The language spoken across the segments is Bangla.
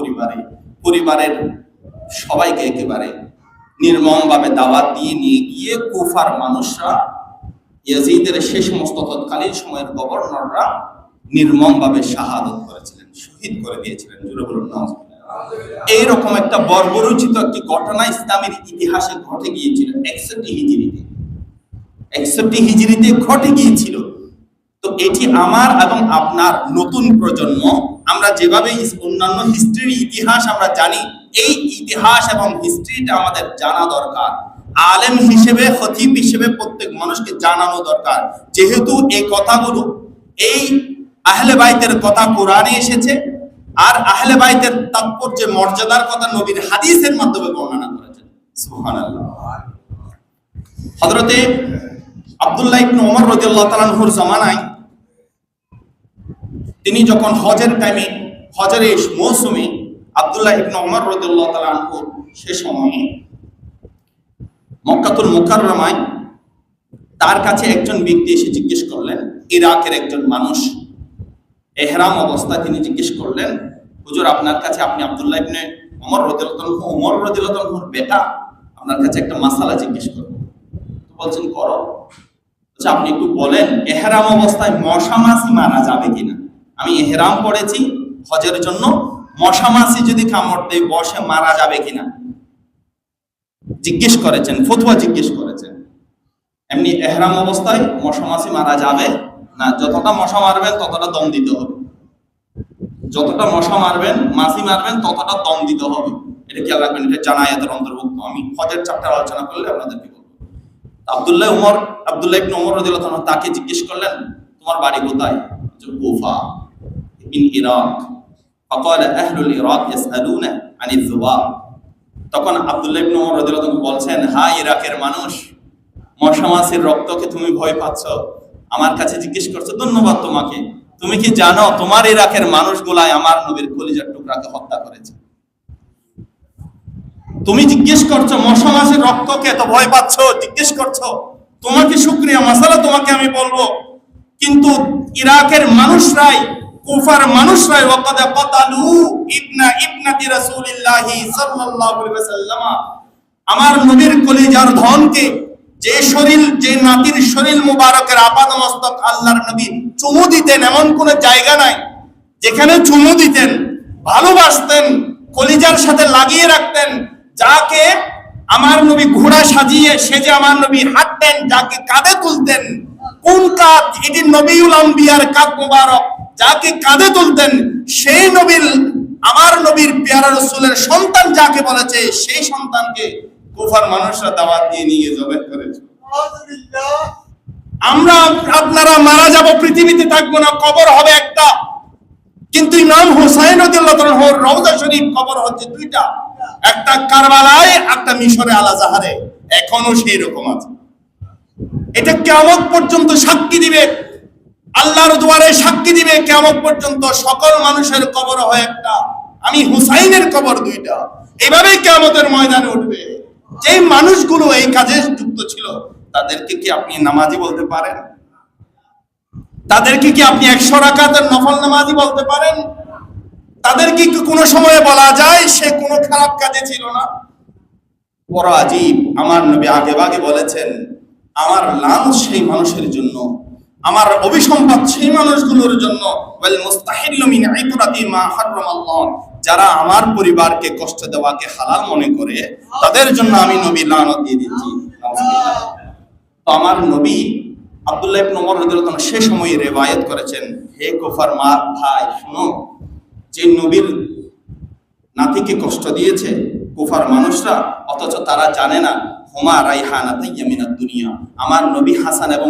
পরিবারে, পরিবারের সবাইকে একেবারে নির্মমভাবে দাওয়াত দিয়ে নিয়ে গিয়ে কুফার মানুষরা, ইয়াজিদের সে সমস্ত তৎকালীন সময়ের গভর্নররা নির্মমভাবে শাহাদত করেছিলেন, শহীদ করে দিয়েছিলেন। এইরকম একটা বর্বরোচিত একটি ঘটনা ইসলামের ইতিহাসে ঘটে গিয়েছিল। একষট্টি হিজড়িতে। একষট্টি হিজড়িতে ঘটে গিয়েছিল। তো এটি আমার এবং আপনার নতুন প্রজন্ম আমরা যেভাবে অন্যান্য হিস্ট্রির ইতিহাস আমরা জানি, এই ইতিহাস এবং হিস্ট্রিটা আমাদের জানা দরকার। আলেম হিসেবে, খতিব হিসেবে প্রত্যেক মানুষকে জানানো দরকার। যেহেতু এই কথাগুলো, এই আহলে বাইতের কথা কোরআনে এসেছে, আর আহলে বাইতের তাৎপর্য, মর্যাদার কথা নবীর হাদিসের মাধ্যমে বর্ণনা করেছেন। সুবহানাল্লাহ। হযরতে আব্দুল্লাহ ইবনে ওমর রাদিয়াল্লাহু তাআলার জামানায় তিনি যখন হজের টাইমে হজের এই মৌসুমে আব্দুল্লাহ ইবনে ওমর রাদিয়াল্লাহু তাআলা আনহু সে সময়ে মক্কাতুল মুকাররমায় তার কাছে একজন ব্যক্তি এসে জিজ্ঞেস করলেন, ইরাকের একজন মানুষ, এহরাম অবস্থায় তিনি জিজ্ঞেস করলেন, হুজুর, আপনার কাছে আপনি আবদুল্লাহ ইবনে ওমর রাদিয়াল্লাহু আনহু ওমর রাদিয়াল্লাহু আনহুর বেটা, আপনার কাছে একটা মাসালা জিজ্ঞেস করব। বলছেন, করো। আপনি একটু বলেন, এহরাম অবস্থায় মশা মাছি মারা যাবে কিনা? আমি এহরাম করেছি হজের জন্য। মশা মাছি যদি কামড় দেয়, বসে মারা যাবে কিনা? জিজ্ঞেস করেছেন, ফতুয়া জিজ্ঞেস করেছেন। এমনি এহরাম অবস্থায় মশা মাছি মারা যাবে না? যতটা মশা মারবেন, ততটা দম দিতে হবে। যতটা মশা মারবেন, মাছি মারবেন, ততটা দম দিতে হবে। এটা খেয়াল রাখবেন, এটা জানায়াতের অন্তর্ভুক্ত। আমি হজের চ্যাপ্টার আলোচনা করলে আপনাদেরকে বলব। আব্দুল্লাহ উমর, আব্দুল্লাহ ইবনে উমর রাদিয়াল্লাহু তাকে জিজ্ঞেস করলেন, তোমার বাড়ি কোথায়? যে ইন ইরাক فقال اهل العراق يسالون عن الذباب তখন আব্দুল্লাহ ইবনে উমর রাদিয়াল্লাহু তাআলা বলছেন হ্যাঁ ইরাকের মানুষ মশা মাছির রক্তকে তুমি ভয় পাচ্ছ আমার কাছে জিজ্ঞেস করছো ধন্যবাদ তোমাকে তুমি কি জানো তোমার ইরাকের মানুষগুলাই আমার নবীর কলিজার টুকরাকে হত্যা করেছে তুমি জিজ্ঞেস করছো মশা মাছের রক্তকে এত ভয় পাচ্ছ জিজ্ঞেস করছো তোমাকে শুক্রিয়া মাসালা তোমাকে আমি বলবো কিন্তু ইরাকের মানুষরাই কুফার মানুষরাই, ওয়াকাদ কাতালু ইবনা ইবনাতি রাসূলিল্লাহি সাল্লাল্লাহু আলাইহি ওয়াসাল্লাম। আমার নবীর কলিজার ধনকে, যে শরীর, যে নাতির শরীর মুবারকের আপাদ মস্তক আল্লাহর নবী চুমু দিতেন, এমন কোন জায়গা নাই যেখানে চুমু দিতেন, ভালোবাসতেন, কলিজার সাথে লাগিয়ে রাখতেন, যাকে আমার নবী ঘোড়া সাজিয়ে, সে যে আমার নবী হাঁটতেন, যাকে কাঁধে তুলতেন। কোন কাঁধ? এটি নবীউল আম্বিয়ার কাঁধ মুবারক। যাকে কাঁধে তুলতেন, সেই নবীর, আমার নবীর পেয়ারা রসুলের সন্তান যাকে বলেছে, সেই সন্তানকে কুফার মানুষরা দাওয়াত দিয়ে নিয়ে জবেন করেছে। আমরা আপনারা মারা যাব, পৃথিবীতে থাকব না, কবর হবে একটা। কিন্তু ইমাম হুসাইন রাদিয়াল্লাহু রওজা শরীফ কবর হচ্ছে দুইটা। একটা কারবালায়, একটা মিশরে আলাজাহারে। এখনও সেই রকম আছে। এটা কিয়ামত পর্যন্ত সাক্ষী দিবে। আল্লাহর দুয়ারে সাক্ষী দিবে, কিয়ামত পর্যন্ত সকল মানুষের কবর হয় একটা। আমি হুসাইনের কবর দুইটা। এভাবেই কিয়ামতের ময়দানে উঠবে। যে মানুষগুলো এই কাজে যুক্ত ছিল, তাদেরকে কি আপনি নামাজি বলতে পারেন? তাদেরকে কি আপনি একশো রাকাতের নফল নামাজি বলতে পারেন? তাদেরকে কি কোনো সময়ে বলা যায় সে কোনো খারাপ কাজে ছিল না? বড় আজীব আমার নবী আগে বলেছেন, আমার লাঞ্চ সেই মানুষের জন্য আমার অভিসম্পাদ সেই মানুষগুলোর জন্য যারা আমার পরিবারকে কষ্ট দেওয়াকে হালাল মনে করে, তাদের জন্য আমি নবী লানত দিয়ে দিচ্ছি। তো আমার নবী আব্দুল্লাহ সে করেছেন, হে মা যে নবীর নাতিকে কষ্ট দিয়েছে মানুষরা, অথচ তারা জানে না হুমা রাইহানা তাইয়ামিনা দুনিয়া। আমার নবী হাসান এবং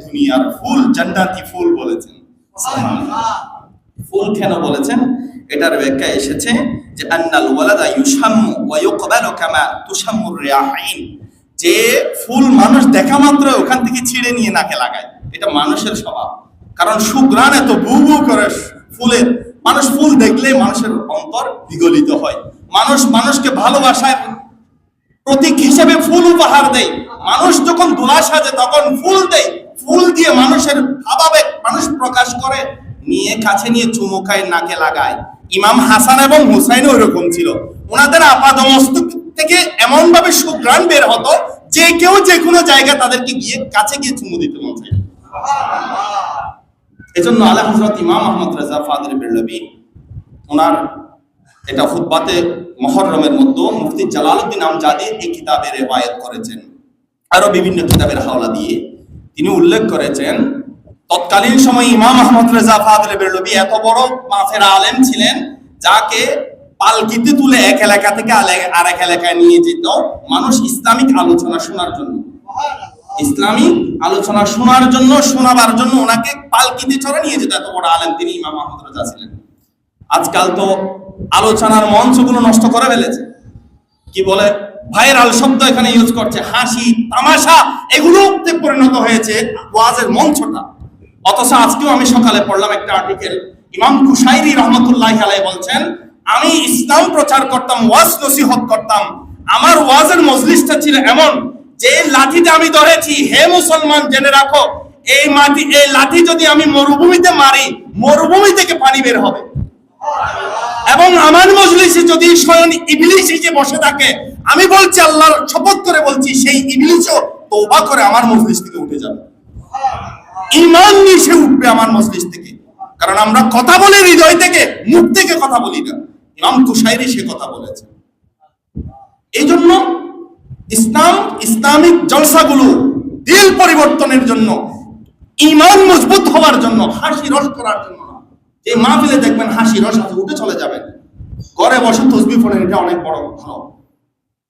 দুনিয়ার ফুল, জান্নাতি ফুল বলেছেন। ফুল কেন বলেছেন? এটার ব্যাখ্যা এসেছে যে আন্নাল ওয়ালাদা ওয়া ইউকবালু কামা রিয়াহিন। যে ফুল মানুষ দেখা মাত্র ওখান থেকে ছিঁড়ে নিয়ে নাকে লাগায়। এটা মানুষের স্বভাব। কারণ সুগ্রাণ এত বু বু করে ফুলের। মানুষ ফুল দেখলে মানুষের অন্তর বিগলিত হয়। মানুষ মানুষকে ভালোবাসায় প্রতীক হিসেবে ফুল উপহার দেয়। মানুষ যখন দোলা সাজে, তখন ফুল দেয়। ফুল দিয়ে মানুষের ভাবাবেগ, মানুষ প্রকাশ করে। নিয়ে কাছে নিয়ে চুমুকায়, নাকে লাগায়। ইমাম হাসান এবং হুসাইন ওইরকম ছিল। ওনাদের আপাদমস্তক থেকে এমন ভাবে সুগ্রাণ বের হতো যে কেউ যে কোনো জায়গায় তাদেরকে গিয়ে কাছে গিয়ে চুমু দিতে মন চাই এজন্য আলা হজরত ইমাম আহমদ রাজা ফাদর বেরলবি ওনার এটা ফুটবাতে মহরমের মধ্যে মুফতি জালালউদ্দিন আমজাদি এই কিতাবের রেবায়ত করেছেন। আরও বিভিন্ন কিতাবের হাওলা দিয়ে তিনি উল্লেখ করেছেন, তৎকালীন সময় ইমাম আহমদ রেজা ফাদলে বেরলবি এত বড় মাফের আলেম ছিলেন, যাকে পালকিতে তুলে এক এলাকা থেকে আরেক এলাকায় নিয়ে যেত মানুষ ইসলামিক আলোচনা শোনার জন্য। ইসলামিক আলোচনা শোনার জন্য, শোনাবার জন্য ওনাকে পালকিতে চড়ে নিয়ে যেত এত বড় আলেম তিনি, ইমাম আহমদ রেজা ছিলেন। আজকাল তো আলোচনার মঞ্চগুলো নষ্ট করে ফেলেছে। কি বলে? ভাইরাল শব্দ এখানে ইউজ করছে, হাসি, তামাশা এগুলোতে পরিণত হয়েছে ওয়াজের মঞ্চটা। অথচ আজকেও আমি সকালে পড়লাম একটা আর্টিকেল ইমাম কুশাইরি রহমতুল্লাহ আলাই বলছেন, আমি ইসলাম প্রচার করতাম, ওয়াজ নসিহত করতাম। আমার ওয়াজের মজলিসটা ছিল এমন, যে লাঠিটা আমি ধরেছি, হে মুসলমান, জেনে রাখো, এই মাটি, এই লাঠি যদি আমি মরুভূমিতে মারি, মরুভূমি থেকে পানি বের হবে। এবং আমার মজলিসে যদি স্বয়ং ইবলিশ এসে বসে থাকে, আমি বলছি আল্লাহর শপথ করে বলছি, সেই ইবলিশও তওবা করে আমার মজলিস থেকে উঠে যাবে। ইমান নিয়ে সে উঠবে আমার মজলিস থেকে। কারণ আমরা কথা বলি, হৃদয় থেকে, মুখ থেকে কথা বলি না। ইমাম কুশাইরি সে কথা বলেছে। এই জন্য ইসলাম, ইসলামিক জলসাগুলো দিল পরিবর্তনের জন্য ইমান মজবুত হওয়ার জন্য হাসি রস করার জন্য যে মাহফিলে দেখবেন হাসি রস আছে উঠে চলে যাবেন ঘরে বসে তসবি ফোনের এটা অনেক বড় ভালো।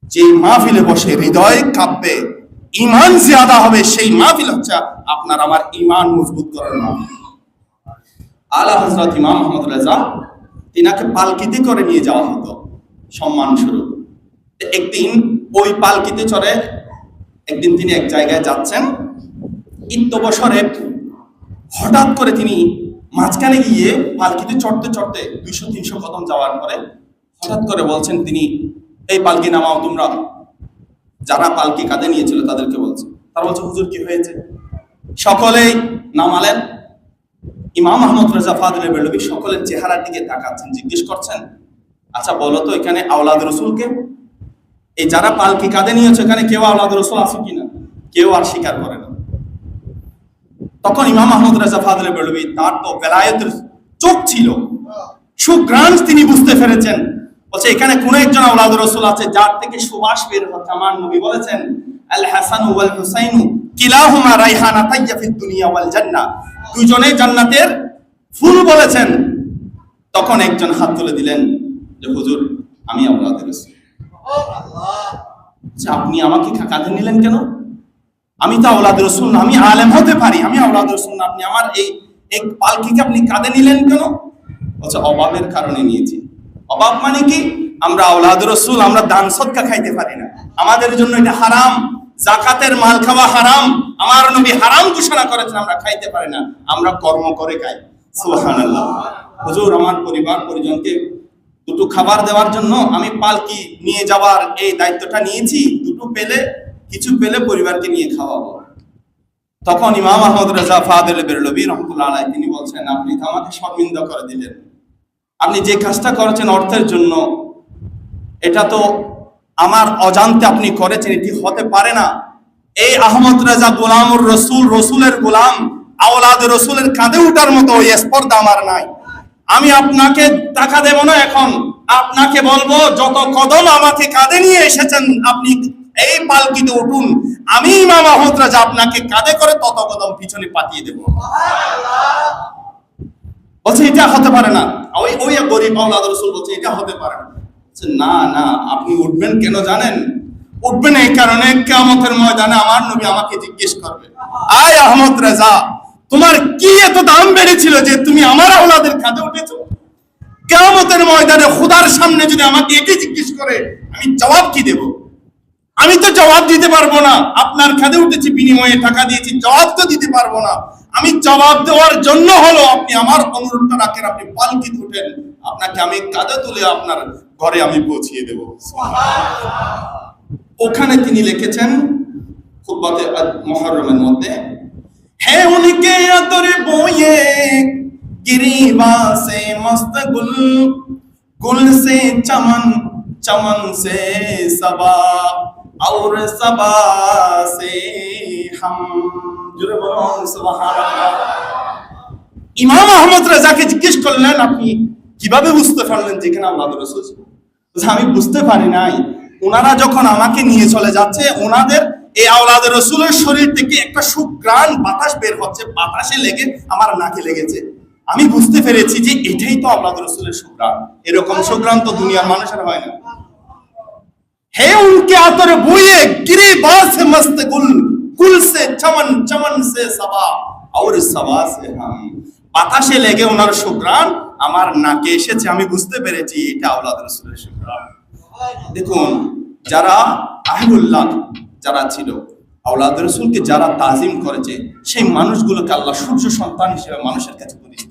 যে মাহফিলে বসে হৃদয় কাঁপবে, ইমান জিয়াদা হবে, সেই মাহফিল হচ্ছে আপনার আমার ইমান মজবুত করার মাহফিল। আলা হজরত ইমাম মোহাম্মদ রেজা, তিনাকে পালকিতে করে নিয়ে যাওয়া হতো সম্মান স্বরূপ একদিন ওই পালকিতে চড়ে একদিন তিনি এক জায়গায় যাচ্ছেন। ইত্যবসরে হঠাৎ করে তিনি মাঝখানে গিয়ে পালকিতে চড়তে চড়তে দুইশো, তিনশো কদম যাওয়ার পরে হঠাৎ করে বলছেন তিনি, এই পালকি নামাও তোমরা। যারা পালকি কাঁধে নিয়েছিল তাদেরকে বলছে। তারা বলছে, হুজুর, কি হয়েছে? সকলেই নামালেন। ইমাম আহমদ রাজা ফাদলে বেলবি সকলের চেহারার দিকে তাকাচ্ছেন, জিজ্ঞেস করছেন আচ্ছা বলো তো এখানে আওলাদ রসুলকে এই যারা পালকি কাঁধে নিয়েছে, এখানে কেউ আওলাদ রসুল আছে কিনা? কেউ আর স্বীকার করে তখন ইমাম আহমদ রাজা ফাদলে বেলবি তার তো বেলায়েতের চোখ ছিল। সুগ্রাণ তিনি বুঝতে পেরেছেন। বলছে এখানে কোন একজন আওলাদ রসুল আছে যার থেকে সুবাস বের হচ্ছে। আমার নবী বলেছেন আল হাসান ওয়াল হুসাইন কিলাহুমা রাইহানা তাইয়া ফিদ দুনিয়া ওয়াল জান্নাহ। দুজনেই জান্নাতের ফুল বলেছেন। তখন একজন হাত তুলে দিলেন যে হুজুর আমি আওলাদ রসুল। আচ্ছা, আপনি আমাকে কাঁধে নিলেন কেন? আমি তো আওলাদ রসুল আমি আলেম হতে পারি, আমি আওলাদ রসুল আপনি আমার এই এক পালকিকে আপনি কাঁধে নিলেন কেন? আচ্ছা অভাবের কারণে নিয়েছি। অভাব মানে কি? আমরা আওলাদ রসুল, আমরা দান সদকা খাইতে পারি না। আমাদের জন্য এটা হারাম। জাকাতের মাল খাওয়া হারাম। আমার নবী হারাম ঘোষণা করেছেন, আমরা খাইতে পারি না। আমরা কর্ম করে খাই। সুবহানাল্লাহ। হুজুর, আমার পরিবার পরিজনকে দুটো খাবার দেওয়ার জন্য আমি পালকি নিয়ে যাওয়ার এই দায়িত্বটা নিয়েছি। দুটো পেলে কিছু পেলে পরিবারকে নিয়ে খাওয়াবো। তখন ইমাম আহমদ রাজা ফাদেল বেরলবি রহমতুল্লাহ আলাই তিনি বলছেন, আপনি তো আমাকে শর্মিন্দা করে দিলেন। আপনি যে কাজটা করেছেন অর্থের জন্য, এটা তো আমার অজান্তে আপনি করেছেন, এটি হতে পারে না। এই আহমদ রাজা গোলামুর রসুল, রসুলের গোলাম, আওলাদ রসুলের কাঁধে উঠার মতো ওই স্পর্ধা আমার নাই। আমি আপনাকে টাকা দেব না এখন। আপনাকে বলব, যত কদম আমাকে কাঁধে নিয়ে এসেছেন, আপনি এই পালকিতে উঠুন, আমি ইমাম রাজা আপনাকে কাঁধে করে তত কদম পিছনে পাঠিয়ে দেব। বলছে, এটা হতে পারে না। ওই ওই গরিব আওলাদ রসুল বলছে, এটা হতে পারে না। না না, আপনি উঠবেন কেন জানেন? উঠবেন এই কারণে কেমতের ময়দানে আমার নবী আমাকে জিজ্ঞেস করবে, আয় আহমদ রেজা, তোমার কি এত দাম বেড়েছিল যে তুমি আমার আওলাদের কাঁধে উঠেছো? কেমতের ময়দানে খুদার সামনে যদি আমাকে এটি জিজ্ঞেস করে, আমি জবাব কি দেব? আমি তো জবাব দিতে পারব না। আপনার খাদে উঠেছি বিনিময়ে টাকা দিয়েছি, জবাব তো দিতে পারব না। আমি জবাব দেওয়ার জন্য হলো আপনি আমার অনুরোধটা রাখেন, আপনি পালকি উঠেন। আপনাকে আমি কাঁধে তুলে আপনার ঘরে আমি পৌঁছিয়ে দেব। ওখানে তিনি লিখেছেন খুববাতে মহরমের মধ্যে হ্যাঁ উনিকে আতরে বইয়ে, গিরিবা সে মস্ত গুল গুল সে চমন চমন সে সবা। और ইমাম আহমদ রাজাকে জিজ্ঞেস করলেন, আপনি কীভাবে বুঝতে পারলেন যেখানে আল্লাহ রসুল? আমি বুঝতে পারি নাই। ওনারা যখন আমাকে নিয়ে চলে যাচ্ছে ওনাদের এই আওলাদের রসুলের শরীর থেকে একটা সুগ্রাণ বাতাস বের হচ্ছে, বাতাসে লেগে আমার নাকে লেগেছে। আমি বুঝতে পেরেছি যে এটাই তো আল্লাহ রসুলের সুগ্রাণ এরকম সুগ্রাণ তো দুনিয়ার মানুষের হয় না। है उनके आतर बुए गिरे से मस्त गुल गुल से चमन चमन से सबा और सबा से हम বাতাসে লেগে ওনার সুগ্রাণ আমার নাকে এসেছে আমি বুঝতে পেরেছি এটা আওলাদ রসুলের সুগ্রাণ দেখুন যারা আহিবুল্লাহ যারা ছিল আওলাদ রসুলকে যারা তাজিম করেছে সেই মানুষগুলোকে আল্লাহ সূর্য সন্তান হিসেবে মানুষের কাছে প্রতিষ্ঠা